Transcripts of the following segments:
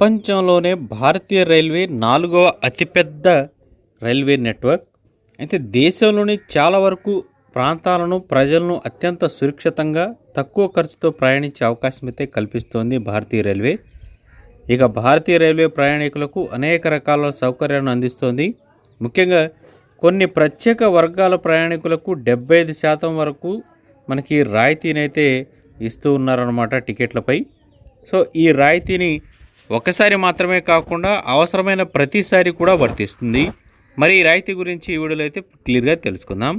ప్రపంచంలోనే భారతీయ రైల్వే నాలుగవ అతిపెద్ద రైల్వే నెట్వర్క్. అయితే దేశంలోని చాలా వరకు ప్రాంతాలను ప్రజలను అత్యంత సురక్షితంగా తక్కువ ఖర్చుతో ప్రయాణించే అవకాశం అయితే కల్పిస్తోంది భారతీయ రైల్వే. ఇక భారతీయ రైల్వే ప్రయాణికులకు అనేక రకాల సౌకర్యాలను అందిస్తోంది. ముఖ్యంగా కొన్ని ప్రత్యేక వర్గాల ప్రయాణికులకు డెబ్బై ఐదు శాతం వరకు మనకి రాయితీనైతే ఇస్తూ ఉన్నారన్నమాట టికెట్లపై. సో ఈ రాయితీని ఒకసారి మాత్రమే కాకుండా అవసరమైన ప్రతిసారి కూడా వర్తిస్తుంది. మరి ఈ రాయితీ గురించి ఈ వీడియోలో అయితే క్లియర్గా తెలుసుకుందాం.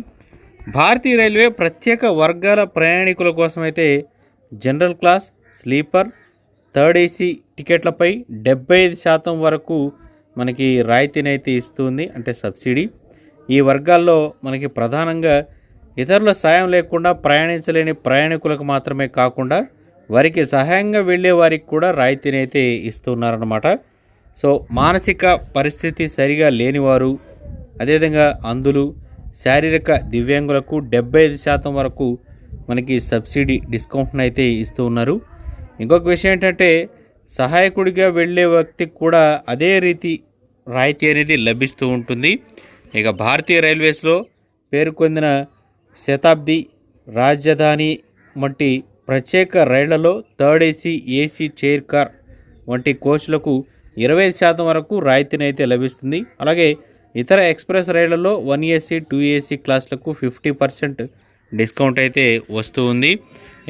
భారతీయ రైల్వే ప్రత్యేక వర్గాల ప్రయాణికుల కోసం అయితే general class sleeper third AC టికెట్లపై డెబ్బై ఐదు శాతం వరకు మనకి రాయితీని అయితే ఇస్తుంది అంటే సబ్సిడీ. ఈ వర్గాల్లో మనకి ప్రధానంగా ఇతరుల సాయం లేకుండా ప్రయాణించలేని ప్రయాణికులకు మాత్రమే కాకుండా వారికి సహాయంగా వెళ్ళే వారికి కూడా రాయితీని అయితే ఇస్తున్నారన్నమాట. సో మానసిక పరిస్థితి సరిగా లేనివారు అదేవిధంగా అందులు శారీరక దివ్యాంగులకు డెబ్బై ఐదు శాతం వరకు మనకి సబ్సిడీ డిస్కౌంట్ని అయితే ఇస్తూ ఉన్నారు. ఇంకొక విషయం ఏంటంటే సహాయకుడిగా వెళ్ళే వ్యక్తికి కూడా అదే రీతి రాయితీ అనేది లభిస్తూ ఉంటుంది. ఇక భారతీయ రైల్వేస్లో పేరుకొందిన శతాబ్ది రాజధాని వంటి ప్రత్యేక రైళ్ళలో third AC AC chair car వంటి కోచ్లకు ఇరవై ఐదు శాతం వరకు రాయితీని అయితే లభిస్తుంది. అలాగే ఇతర ఎక్స్ప్రెస్ రైళ్ళలో వన్ ఏసీ టూ ఏసీ క్లాసులకు ఫిఫ్టీ పర్సెంట్ డిస్కౌంట్ అయితే వస్తూ ఉంది.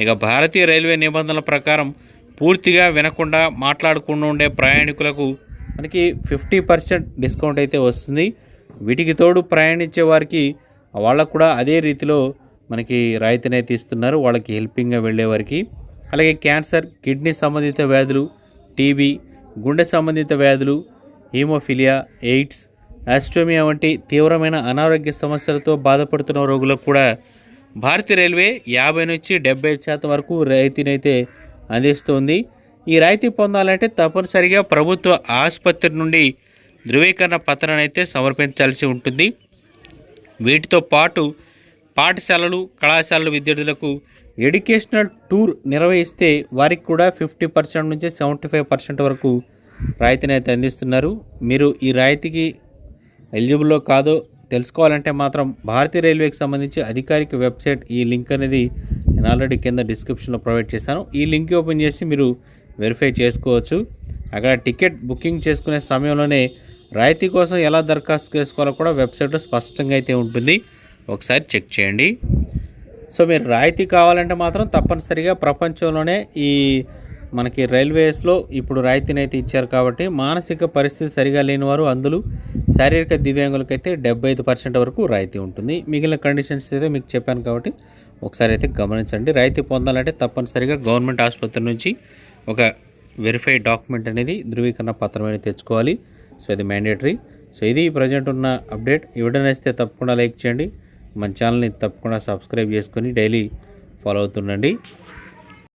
ఇక భారతీయ రైల్వే నిబంధనల ప్రకారం పూర్తిగా వినకుండా మాట్లాడకుండా ఉండే ప్రయాణికులకు మనకి ఫిఫ్టీ పర్సెంట్ డిస్కౌంట్ అయితే వస్తుంది. వీటికి తోడు ప్రయాణించే వారికి వాళ్ళకు కూడా అదే రీతిలో మనకి రాయితీనైతే ఇస్తున్నారు వాళ్ళకి హెల్పింగ్గా వెళ్ళేవారికి అలాగే క్యాన్సర్ కిడ్నీ సంబంధిత వ్యాధులు టీబీ గుండె సంబంధిత వ్యాధులు హీమోఫిలియా ఎయిడ్స్ ఆస్ట్రోమియా వంటి తీవ్రమైన అనారోగ్య సమస్యలతో బాధపడుతున్న రోగులకు కూడా భారతీయ రైల్వే యాభై నుంచి డెబ్బై శాతం వరకు రాయితీనైతే అందిస్తుంది. ఈ రాయితీ పొందాలంటే తప్పనిసరిగా ప్రభుత్వ ఆసుపత్రి నుండి ధృవీకరణ పత్రాన్ని అయితే సమర్పించాల్సి ఉంటుంది. వీటితో పాటు పాఠశాలలు కళాశాలల విద్యార్థులకు ఎడ్యుకేషనల్ టూర్ నిర్వహిస్తే వారికి కూడా ఫిఫ్టీ పర్సెంట్ నుంచి సెవెంటీ ఫైవ్ పర్సెంట్ వరకు రాయితీని అయితే అందిస్తున్నారు. మీరు ఈ రాయితీకి ఎలిజిబుల్లో కాదో తెలుసుకోవాలంటే మాత్రం భారతీయ రైల్వేకి సంబంధించి అధికారిక వెబ్సైట్ ఈ లింక్ అనేది నేను ఆల్రెడీ కింద డిస్క్రిప్షన్లో ప్రొవైడ్ చేశాను. ఈ లింక్ ఓపెన్ చేసి మీరు వెరిఫై చేసుకోవచ్చు. అక్కడ టికెట్ బుకింగ్ చేసుకునే సమయంలోనే రాయితీ కోసం ఎలా దరఖాస్తు చేసుకోవాలో కూడా వెబ్సైట్లో స్పష్టంగా అయితే ఉంటుంది. ఒకసారి చెక్ చేయండి. సో మీరు రాయితీ కావాలంటే మాత్రం తప్పనిసరిగా ప్రపంచంలోనే ఈ మనకి రైల్వేస్లో ఇప్పుడు రాయితీని అయితే ఇచ్చారు కాబట్టి మానసిక పరిస్థితి సరిగా లేని వారు అందులో శారీరక దివ్యాంగులకైతే డెబ్బై ఐదు పర్సెంట్ వరకు రాయితీ ఉంటుంది. మిగిలిన కండిషన్స్ అయితే మీకు చెప్పాను కాబట్టి ఒకసారి అయితే గమనించండి. రాయితీ పొందాలంటే తప్పనిసరిగా గవర్నమెంట్ ఆసుపత్రి నుంచి ఒక వెరిఫైడ్ డాక్యుమెంట్ అనేది ధృవీకరణ పత్రం అనేది తెచ్చుకోవాలి. సో ఇది మ్యాండేటరీ. సో ఇది ప్రజెంట్ ఉన్న అప్డేట్. ఈ వీడియో నచ్చితే తప్పకుండా లైక్ చేయండి. మన ఛానల్ని తప్పకుండా సబ్స్క్రైబ్ చేసుకొని డైలీ ఫాలో అవుతుండండి.